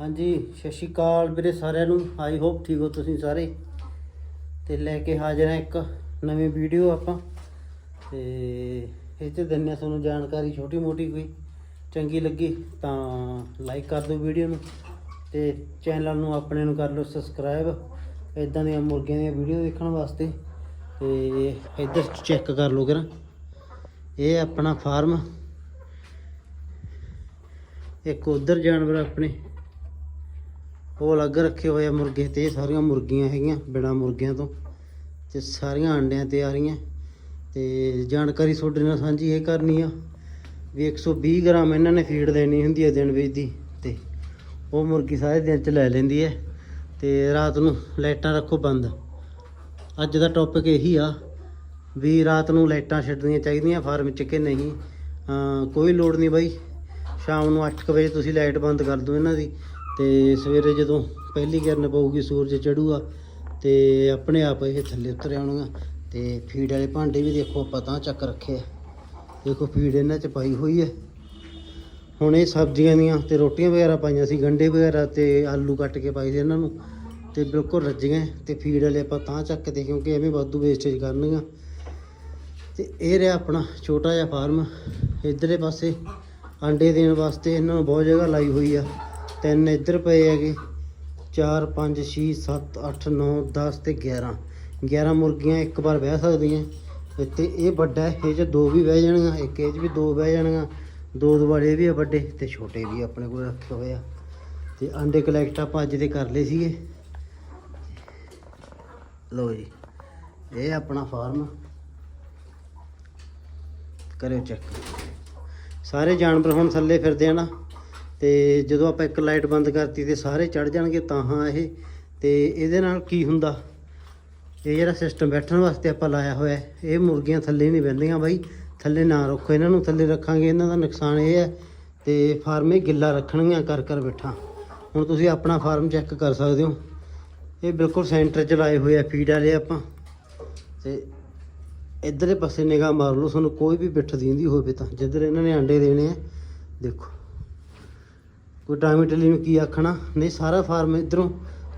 ਹਾਂਜੀ, ਸਤਿ ਸ਼੍ਰੀ ਅਕਾਲ ਵੀਰੇ ਸਾਰਿਆਂ ਨੂੰ। ਆਈ ਹੋਪ ਠੀਕ ਹੋ ਤੁਸੀਂ ਸਾਰੇ। ਤੇ ਲੈ ਕੇ ਹਾਜ਼ਰ ਹਾਂ ਇੱਕ ਨਵੀਂ ਵੀਡੀਓ ਆਪਾਂ। ਤੇ ਇਹ 'ਚ ਦਿੰਨੇ ਤੁਹਾਨੂੰ ਜਾਣਕਾਰੀ ਛੋਟੀ ਮੋਟੀ ਕੋਈ ਚੰਗੀ ਲੱਗੀ ਤਾਂ ਲਾਈਕ ਕਰ ਦਿਓ ਵੀਡੀਓ ਨੂੰ। ਤੇ ਚੈਨਲ ਨੂੰ ਆਪਣੇ ਨੂੰ ਕਰ ਲਓ ਸਬਸਕ੍ਰਾਈਬ ਇਦਾਂ ਦੀਆਂ ਮੁਰਗੀਆਂ ਦੀਆਂ ਵੀਡੀਓ ਦੇਖਣ ਵਾਸਤੇ। ਤੇ ਇੱਧਰ ਚੈੱਕ ਕਰ ਲਓ ਕਰਾਂ ਇਹ ਆਪਣਾ ਫਾਰਮ ਇੱਕ ਉਧਰ ਜਾਨਵਰ ਆਪਣੇ। ਉਹ ਅਲੱਗ ਰੱਖੇ ਹੋਏ ਆ ਮੁਰਗੇ ਤੇ, ਇਹ ਸਾਰੀਆਂ ਮੁਰਗੀਆਂ ਹੈਗੀਆਂ ਬਿਨਾ ਮੁਰਗਿਆਂ ਤੋਂ ਤੇ ਸਾਰੀਆਂ ਅੰਡਿਆਂ ਤੇ ਆ ਰਹੀਆਂ। ਤੇ ਜਾਣਕਾਰੀ ਤੁਹਾਡੇ ਨਾਲ ਸਾਂਝੀ ਇਹ ਕਰਨੀ ਆ ਵੀ 120 ਗ੍ਰਾਮ ਇਹਨਾਂ ਨੇ ਫੀਡ ਦੇਣੀ ਹੁੰਦੀ ਹੈ ਦਿਨ ਵਿੱਚ ਦੀ ਤੇ ਉਹ ਮੁਰਗੀ ਸਾਰੇ ਦਿਨ ਚ ਲੈ ਲੈਂਦੀ ਹੈ ਤੇ ਰਾਤ ਨੂੰ ਲਾਈਟਾਂ ਰੱਖੋ ਬੰਦ। ਅੱਜ ਦਾ ਟੌਪਿਕ ਇਹੀ ਆ ਵੀ ਰਾਤ ਨੂੰ ਲਾਈਟਾਂ ਛੱਡਣੀਆਂ ਚਾਹੀਦੀਆਂ, ਫਾਰਮ 'ਚ ਕਿ ਨਹੀਂ। ਕੋਈ ਲੋੜ ਨਹੀਂ ਬਾਈ। ਸ਼ਾਮ ਨੂੰ 8 ਵਜੇ ਤੁਸੀਂ ਲਾਈਟ ਬੰਦ ਕਰ ਦਿਓ ਇਹਨਾਂ ਦੀ। ਤੇ ਸਵੇਰੇ ਜਦੋਂ ਪਹਿਲੀ ਕਿਰਨ ਪਊਗੀ, ਸੂਰਜ ਚੜੂਗਾ ਤੇ ਆਪਣੇ ਆਪ ਇਹ ਥੱਲੇ ਉਤਰ ਆਉਣਗੇ ਤੇ ਫੀਡ ਵਾਲੇ ਭਾਂਡੇ ਵੀ ਦੇਖੋ ਆਪਾਂ ਤਾਂ ਚੱਕ ਰੱਖੇ ਆ। ਦੇਖੋ ਫੀਡ ਇਹਨਾਂ 'ਚ ਪਾਈ ਹੋਈ ਹੈ ਹੁਣ ਇਹ ਸਬਜ਼ੀਆਂ ਦੀਆਂ ਤੇ ਰੋਟੀਆਂ ਵਗੈਰਾ ਪਾਈਆਂ ਸੀ, ਗੰਡੇ ਵਗੈਰਾ ਤੇ ਆਲੂ ਕੱਟ ਕੇ ਪਾਈ ਸੀ ਇਹਨਾਂ ਨੂੰ ਤੇ ਬਿਲਕੁਲ ਰੱਜ ਗਏ ਤੇ ਫੀਡ ਵਾਲੇ ਆਪਾਂ ਤਾਂ ਚੱਕਦੇ ਕਿਉਂਕਿ ਐਵੇਂ ਵਾਧੂ ਵੇਸਟੇਜ ਕਰਨਗੀਆਂ। ਤੇ ਇਹ ਰਿਹਾ ਆਪਣਾ ਛੋਟਾ ਜਿਹਾ ਫਾਰਮ ਇਧਰਲੇ ਪਾਸੇ ਆਂਡੇ ਦੇਣ ਵਾਸਤੇ ਇਹਨਾਂ ਨੂੰ ਬਹੁਤ ਜਗ੍ਹਾ ਲਾਈ ਹੋਈ ਆ। ਤਿੰਨ ਇੱਧਰ ਪਏ ਹੈਗੇ। 4 5 6 7 8 9 10 ਤੇ 11 11 ਮੁਰਗੀਆਂ ਇੱਕ ਵਾਰ ਬਹਿ ਸਕਦੀਆਂ। ਤੇ ਇਹ ਵੱਡਾ ਹੈ ਇਹ 'ਚ ਦੋ ਵੀ ਬਹਿ ਜਾਣਗੀਆਂ, ਇੱਕ ਇਹ 'ਚ ਵੀ ਦੋ ਬਹਿ ਜਾਣਗੀਆਂ। ਦੋ ਦੁਆਲੇ ਵੀ ਆ ਵੱਡੇ ਤੇ ਛੋਟੇ ਵੀ ਆਪਣੇ ਕੋਲ ਰੱਖੇ ਹੋਏ ਆ। ਤੇ ਆਂਡੇ ਕਲੈਕਟ ਆਪਾਂ ਅੱਜ ਦੇ ਕਰ ਲਏ ਸੀਗੇ। ਲਓ ਜੀ, ਇਹ ਆਪਣਾ ਫਾਰਮ ਕਰਿਓ ਚੈੱਕ ਸਾਰੇ ਜਾਨਵਰ ਹੁਣ ਥੱਲੇ ਫਿਰਦੇ ਆ ਨਾ। ਤੇ ਜਦੋਂ ਆਪਾਂ ਇੱਕ ਲਾਈਟ ਬੰਦ ਕਰਤੀ ਤੇ ਸਾਰੇ ਚੜ ਜਾਣਗੇ ਤਾਂ ਹਾਂ ਇਹ। ਤੇ ਇਹਦੇ ਨਾਲ ਕੀ ਹੁੰਦਾ? ਇਹ ਜਿਹੜਾ ਸਿਸਟਮ ਬੈਠਣ ਵਾਸਤੇ ਆਪਾਂ ਲਾਇਆ ਹੋਇਆ ਇਹ ਮੁਰਗੀਆਂ ਥੱਲੇ ਨਹੀਂ ਬਹਿੰਦੀਆਂ ਬਾਈ। ਥੱਲੇ ਨਾ ਰੱਖੋ, ਇਹਨਾਂ ਨੂੰ ਥੱਲੇ ਰੱਖਾਂਗੇ, ਇਹਨਾਂ ਦਾ ਨੁਕਸਾਨ ਇਹ ਹੈ। ਤੇ ਫਾਰਮ ਇਹ ਗਿੱਲਾ ਰੱਖਣਗੀਆਂ ਕਰ ਕਰ ਬੈਠਾ। ਹੁਣ ਤੁਸੀਂ ਆਪਣਾ ਫਾਰਮ ਚੈੱਕ ਕਰ ਸਕਦੇ ਹੋ। ਇਹ ਬਿਲਕੁਲ ਸੈਂਟਰ 'ਚ ਲਾਏ ਹੋਏ ਆ ਫੀਡ ਵਾਲੇ ਆਪਾਂ। ਤੇ ਇਧਰਲੇ ਪਾਸੇ ਨਿਗਾਹ ਮਾਰ ਲਓ, ਤੁਹਾਨੂੰ ਕੋਈ ਵੀ ਬਿੱਠ ਦਿੰਦੀ ਹੋਵੇ ਤਾਂ, ਜਿੱਧਰ ਇਹਨਾਂ ਨੇ ਆਂਡੇ ਦੇਣੇ ਆ, ਦੇਖੋ। ਕੋਈ ਟਾਮੀਟਲੀ ਨੂੰ ਕੀ ਆਖਣਾ ਨਹੀਂ ਸਾਰਾ ਫਾਰਮ ਇਧਰੋਂ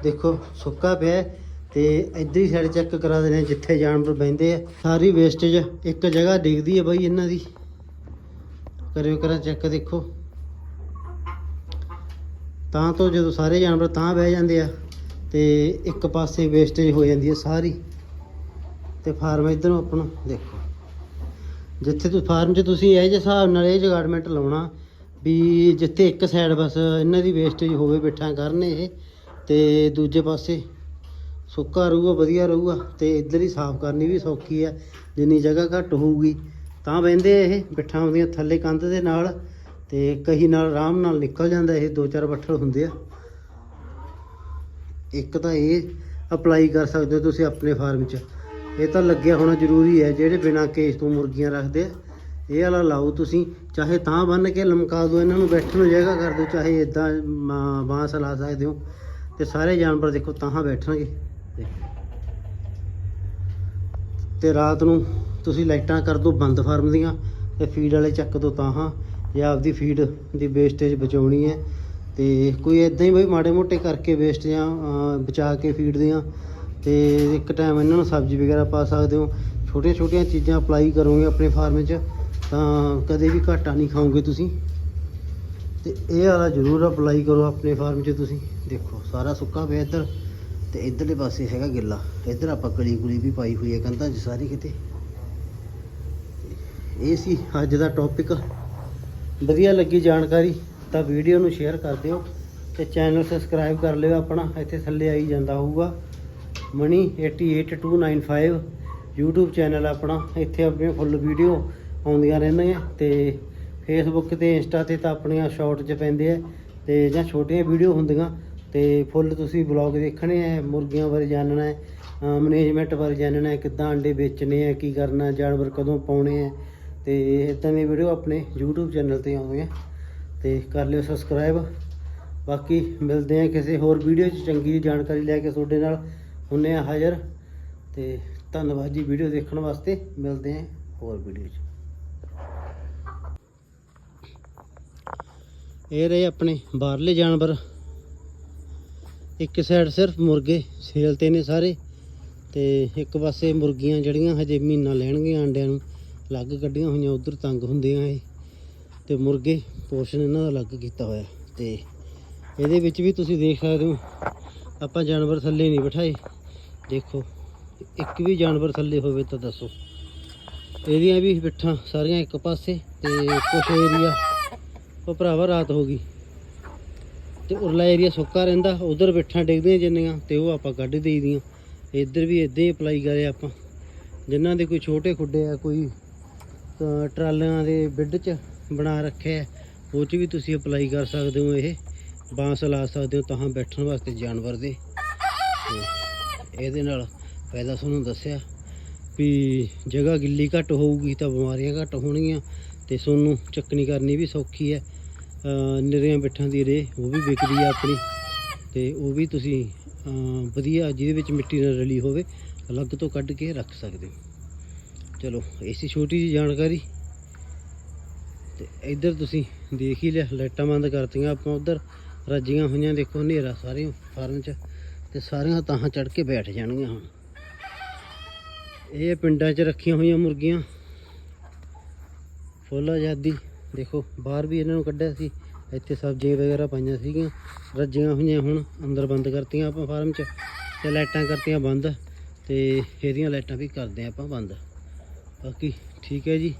ਦੇਖੋ ਸੁੱਕਾ ਪਿਆ ਹੈ ਤੇ ਇਧਰ ਹੀ ਸਾਈਡ ਚੈੱਕ ਕਰਾ ਦੇਣੇ ਜਿੱਥੇ ਜਾਨਵਰ ਬੈੰਦੇ ਆ ਸਾਰੀ ਵੇਸਟੇਜ ਇੱਕ ਜਗ੍ਹਾ ਡਿੱਗਦੀ ਹੈ ਬਾਈ ਇਹਨਾਂ ਦੀ ਕਰਿਓ ਕਰਾਂ ਚੈੱਕ ਦੇਖੋ ਤਾਂ ਤੋਂ ਜਦੋਂ ਸਾਰੇ ਜਾਨਵਰ ਤਾਂ ਬਹਿ ਜਾਂਦੇ ਆ ਤੇ ਇੱਕ ਪਾਸੇ ਵੇਸਟੇਜ ਹੋ ਜਾਂਦੀ ਹੈ ਸਾਰੀ ਤੇ ਫਾਰਮ ਇਧਰੋਂ ਆਪਣਾ ਦੇਖੋ ਜਿੱਥੇ ਤੁਸੀਂ ਫਾਰਮ 'ਚ ਤੁਸੀਂ ਇਹ ਜਿਹੇ ਹਿਸਾਬ ਨਾਲ ਇਹ ਜਗਾੜਮੈਂਟ ਲਾਉਣਾ ਵੀ ਜਿੱਥੇ ਇੱਕ ਸਾਈਡ ਬਸ ਇਹਨਾਂ ਦੀ ਵੇਸਟੇਜ ਹੋਵੇ ਬਿਠਾ ਕਰਨ ਇਹ, ਤੇ ਦੂਜੇ ਪਾਸੇ ਸੁੱਕਾ ਰਹੂਗਾ, ਵਧੀਆ ਰਹੂਗਾ, ਤੇ ਇੱਧਰ ਹੀ ਸਾਫ਼ ਕਰਨੀ ਵੀ ਸੌਖੀ ਹੈ ਜਿੰਨੀ ਜਗ੍ਹਾ ਘੱਟ ਹੋਊਗੀ, ਤਾਂ ਬਹਿੰਦੇ ਇਹ, ਬਿਠਾਂ ਆਉਂਦੀਆਂ ਥੱਲੇ ਕੰਧ ਦੇ ਨਾਲ, ਤੇ ਕਹੀ ਨਾਲ ਆਰਾਮ ਨਾਲ ਨਿਕਲ ਜਾਂਦਾ ਇਹ, ਦੋ ਚਾਰ ਬੱਠਲ ਹੁੰਦੇ ਆ। ਇੱਕ ਤਾਂ ਇਹ ਅਪਲਾਈ ਕਰ ਸਕਦੇ ਹੋ ਤੁਸੀਂ ਆਪਣੇ ਫਾਰਮ 'ਚ। ਇਹ ਤਾਂ ਲੱਗਿਆ ਹੋਣਾ ਜ਼ਰੂਰੀ ਹੈ, ਜਿਹੜੇ ਬਿਨਾ ਕੇਸ ਤੋਂ ਮੁਰਗੀਆਂ ਰੱਖਦੇ ਆ ਇਹ ਵਾਲਾ ਲਾਓ ਤੁਸੀਂ, ਚਾਹੇ ਤਾਂ ਬੰਨ ਕੇ ਲਮਕਾ ਦਿਓ, ਇਹਨਾਂ ਨੂੰ ਬੈਠਣ ਨੂੰ ਜਗ੍ਹਾ ਕਰ ਦਿਓ, ਚਾਹੇ ਇਦਾਂ ਬਾਂਸ ਲਾ ਸਕਦੇ ਹੋ। ਤੇ ਸਾਰੇ ਜਾਨਵਰ ਦੇਖੋ ਤਾਂ ਬੈਠਣਗੇ। ਤੇ ਰਾਤ ਨੂੰ ਤੁਸੀਂ ਲਾਈਟਾਂ ਕਰ ਦਿਓ ਬੰਦ ਫਾਰਮ ਦੀਆਂ, ਤੇ ਫੀਡ ਵਾਲੇ ਚੱਕ ਦਿਓ ਤਾਂ ਜੇ ਆਪਦੀ ਫੀਡ ਦੀ ਵੇਸਟੇਜ ਬਚਾਉਣੀ ਹੈ। ਤੇ ਕੋਈ ਇਦਾਂ ਹੀ ਬਈ ਮਾੜੇ ਮੋਟੇ ਕਰਕੇ ਵੇਸਟ ਜਾਂ ਬਚਾ ਕੇ ਫੀਡ ਦੀਆਂ, ਤੇ ਇੱਕ ਟਾਈਮ ਇਹਨਾਂ ਨੂੰ ਸਬਜ਼ੀ ਵਗੈਰਾ ਪਾ ਸਕਦੇ ਹੋ। ਛੋਟੀਆਂ ਛੋਟੀਆਂ ਚੀਜ਼ਾਂ ਅਪਲਾਈ ਕਰੋਗੇ ਆਪਣੇ ਫਾਰਮ 'ਚ। ਤਾਂ ਕਦੇ ਵੀ ਘਾਟਾ ਨਹੀਂ ਖਾਓਗੇ ਤੁਸੀਂ। ਤੇ ਇਹ ਵਾਲਾ ਜ਼ਰੂਰ ਅਪਲਾਈ ਕਰੋ ਆਪਣੇ ਫਾਰਮ 'ਚ ਤੁਸੀਂ। ਦੇਖੋ, ਸਾਰਾ ਸੁੱਕਾ ਪਿਆ ਇੱਧਰ ਤੇ ਇੱਧਰਲੇ ਪਾਸੇ ਹੈਗਾ ਗਿੱਲਾ। ਇੱਧਰ ਆਪਾਂ ਕਲੀ ਕੁਲੀ ਵੀ ਪਾਈ ਹੋਈ ਹੈ ਕੰਧਾਂ 'ਚ ਸਾਰੀ ਕਿਤੇ। ਇਹ ਸੀ ਅੱਜ ਦਾ ਟੌਪਿਕ ਵਧੀਆ ਲੱਗੀ ਜਾਣਕਾਰੀ ਤਾਂ ਵੀਡੀਓ ਨੂੰ ਸ਼ੇਅਰ ਕਰ ਦਿਓ ਤੇ ਚੈਨਲ ਸਬਸਕ੍ਰਾਈਬ ਕਰ ਲਿਓ ਆਪਣਾ, ਇੱਥੇ ਥੱਲੇ ਆਈ ਜਾਂਦਾ ਹੋਊਗਾ। ਮਣੀ 88295 YouTube ਚੈਨਲ ਆਪਣਾ। ਇੱਥੇ ਆਪਣੀਆਂ ਫੁੱਲ ਵੀਡੀਓ ਆਉਂਦੀਆਂ ਰਹਿੰਦੀਆਂ। ਤੇ ਫੇਸਬੁੱਕ ਤੇ ਇੰਸਟਾ ਤੇ ਤਾਂ ਆਪਣੀਆਂ ਸ਼ਾਰਟ 'ਚ ਪੈਂਦੇ ਆ ਤੇ ਜਾਂ ਛੋਟੀਆਂ ਵੀਡੀਓ ਹੁੰਦੀਆਂ। ਤੇ ਫੁੱਲ ਤੁਸੀਂ ਬਲੌਗ ਦੇਖਣੇ ਆ, ਮੁਰਗੀਆਂ ਬਾਰੇ ਜਾਣਨਾ ਹੈ ਮੈਨੇਜਮੈਂਟ ਬਾਰੇ ਜਾਣਨਾ ਹੈ, ਕਿੱਦਾਂ ਅੰਡੇ ਵੇਚਣੇ ਆ, ਕੀ ਕਰਨਾ, ਜਾਨਵਰ ਕਦੋਂ ਪਾਉਣੇ ਆ। ਤੇ ਇਦਾਂ ਦੀ ਵੀਡੀਓ ਆਪਣੇ YouTube ਚੈਨਲ ਤੇ ਆਉਂਦੀਆਂ। ਤੇ ਕਰ ਲਿਓ ਸਬਸਕ੍ਰਾਈਬ ਬਾਕੀ ਮਿਲਦੇ ਆ ਕਿਸੇ ਹੋਰ ਵੀਡੀਓ 'ਚ। ਚੰਗੀ ਜਾਣਕਾਰੀ ਲੈ ਕੇ ਤੁਹਾਡੇ ਨਾਲ ਹੁੰਨੇ ਆ ਹਾਜ਼ਰ। ਤੇ ਧੰਨਵਾਦ ਜੀ ਵੀਡੀਓ ਦੇਖਣ ਵਾਸਤੇ। ਮਿਲਦੇ ਆ ਹੋਰ ਵੀਡੀਓ 'ਚ। ਇਹ ਰਹੇ ਆਪਣੇ ਬਾਹਰਲੇ ਜਾਨਵਰ। ਇੱਕ ਸਾਈਡ ਸਿਰਫ ਮੁਰਗੇ, ਸੇਲ ਤੇ ਨੇ ਸਾਰੇ। ਤੇ ਇੱਕ ਪਾਸੇ ਮੁਰਗੀਆਂ ਜਿਹੜੀਆਂ ਹਜੇ ਮਹੀਨਾ ਲੈਣਗੀਆਂ ਆਂਡਿਆਂ ਨੂੰ, ਅਲੱਗ ਕੱਢੀਆਂ ਹੋਈਆਂ, ਉਧਰ ਤੰਗ ਹੁੰਦੀਆਂ ਇਹ। ਤੇ ਮੁਰਗੇ ਪੋਰਸ਼ਨ ਇਹਨਾਂ ਦਾ ਅਲੱਗ ਕੀਤਾ ਹੋਇਆ। ਤੇ ਇਹਦੇ ਵਿੱਚ ਵੀ ਤੁਸੀਂ ਦੇਖ ਸਕਦੇ ਹੋ, ਆਪਾਂ ਜਾਨਵਰ ਥੱਲੇ ਨਹੀਂ ਬਿਠਾਏ। ਦੇਖੋ, ਇੱਕ ਵੀ ਜਾਨਵਰ ਥੱਲੇ ਹੋਵੇ ਤਾਂ ਦੱਸੋ। ਇਹਦੀਆਂ ਵੀ ਪਿੱਠਾਂ ਸਾਰੀਆਂ ਇੱਕ ਪਾਸੇ ਤੇ ਕੁਛ ਏਰੀਆ ਉਹ ਭਰਾਵਾ ਰਾਤ ਹੋ ਗਈ। ਤੇ ਉਰਲਾ ਏਰੀਆ ਸੁੱਕਾ ਰਹਿੰਦਾ ਉਧਰ ਬਿੱਠਾਂ ਡਿੱਗਦੀਆਂ ਜਿੰਨੀਆਂ ਤੇ ਉਹ ਆਪਾਂ ਕੱਢ ਦੇਈਦੀਆਂ। ਇੱਧਰ ਵੀ ਇਦਾਂ ਹੀ ਅਪਲਾਈ ਕਰਿਆ ਆਪਾਂ। ਜਿਨ੍ਹਾਂ ਦੇ ਕੋਈ ਛੋਟੇ ਖੁੱਡੇ ਆ ਕੋਈ ਅ, ਟਰਾਲਿਆਂ ਦੇ ਬਿੱਡ 'ਚ ਬਣਾ ਰੱਖਿਆ ਉਹ 'ਚ ਵੀ ਤੁਸੀਂ ਅਪਲਾਈ ਕਰ ਸਕਦੇ ਹੋ ਇਹ। ਬਾਂਸ ਲਾ ਸਕਦੇ ਹੋ ਤਾਂ ਬੈਠਣ ਵਾਸਤੇ ਜਾਨਵਰ ਦੇ। ਇਹਦੇ ਨਾਲ ਫਾਇਦਾ ਤੁਹਾਨੂੰ ਦੱਸਿਆ ਵੀ ਜਗ੍ਹਾ ਗਿੱਲੀ ਘੱਟ ਹੋਊਗੀ ਤਾਂ ਬਿਮਾਰੀਆਂ ਘੱਟ ਹੋਣਗੀਆਂ। ਤੇ ਸੋਨੂੰ ਚੱਕਣੀ ਕਰਨੀ ਵੀ ਸੌਖੀ ਹੈ। ਅ, ਨਿਰੀਆਂ ਬਿੱਠਾਂ ਦੀ ਰੇ ਉਹ ਵੀ ਵਿਕਦੀ ਆ ਆਪਣੀ। ਤੇ ਉਹ ਵੀ ਤੁਸੀਂ ਵਧੀਆ ਜਿਹਦੇ ਵਿੱਚ ਮਿੱਟੀ ਨਾਲ ਰਲੀ ਹੋਵੇ ਅਲੱਗ ਤੋਂ ਕੱਢ ਕੇ ਰੱਖ ਸਕਦੇ ਹੋ। ਚਲੋ ਇਹ ਛੋਟੀ ਜੀ ਜਾਣਕਾਰੀ। ਤੇ ਇੱਧਰ ਤੁਸੀਂ ਦੇਖ ਹੀ ਲਿਆ ਲਾਈਟਾਂ ਬੰਦ ਕਰਤੀਆਂ ਆਪਾਂ ਉਧਰ। ਰੱਜੀਆਂ ਹੋਈਆਂ ਦੇਖੋ ਹਨੇਰਾ ਸਾਰੇ ਫਾਰਮ 'ਚ। ਤੇ ਸਾਰੀਆਂ ਤਾਹਾਂ ਚੜ ਕੇ ਬੈਠ ਜਾਣਗੀਆਂ ਹੁਣ। ਇਹ ਪਿੰਡਾਂ 'ਚ ਰੱਖੀਆਂ ਹੋਈਆਂ ਮੁਰਗੀਆਂ। ਫੁੱਲ ਆਜ਼ਾਦੀ ਦੇਖੋ, ਬਾਹਰ ਵੀ ਇਹਨਾਂ ਨੂੰ ਕੱਢਿਆ ਸੀ। ਇੱਥੇ ਸਬਜ਼ੀਆਂ ਵਗੈਰਾ ਪਾਈਆਂ ਸੀਗੀਆਂ। ਰੱਜੀਆਂ ਹੋਈਆਂ ਹੁਣ, ਅੰਦਰ ਬੰਦ ਕਰਤੀਆਂ ਆਪਾਂ ਫਾਰਮ 'ਚ ਤੇ ਲਾਈਟਾਂ ਕਰਤੀਆਂ ਬੰਦ ਤੇ ਇਹਦੀਆਂ ਲਾਈਟਾਂ ਵੀ ਕਰਦੇ ਆਪਾਂ ਬੰਦ। ਬਾਕੀ ਠੀਕ ਹੈ ਜੀ।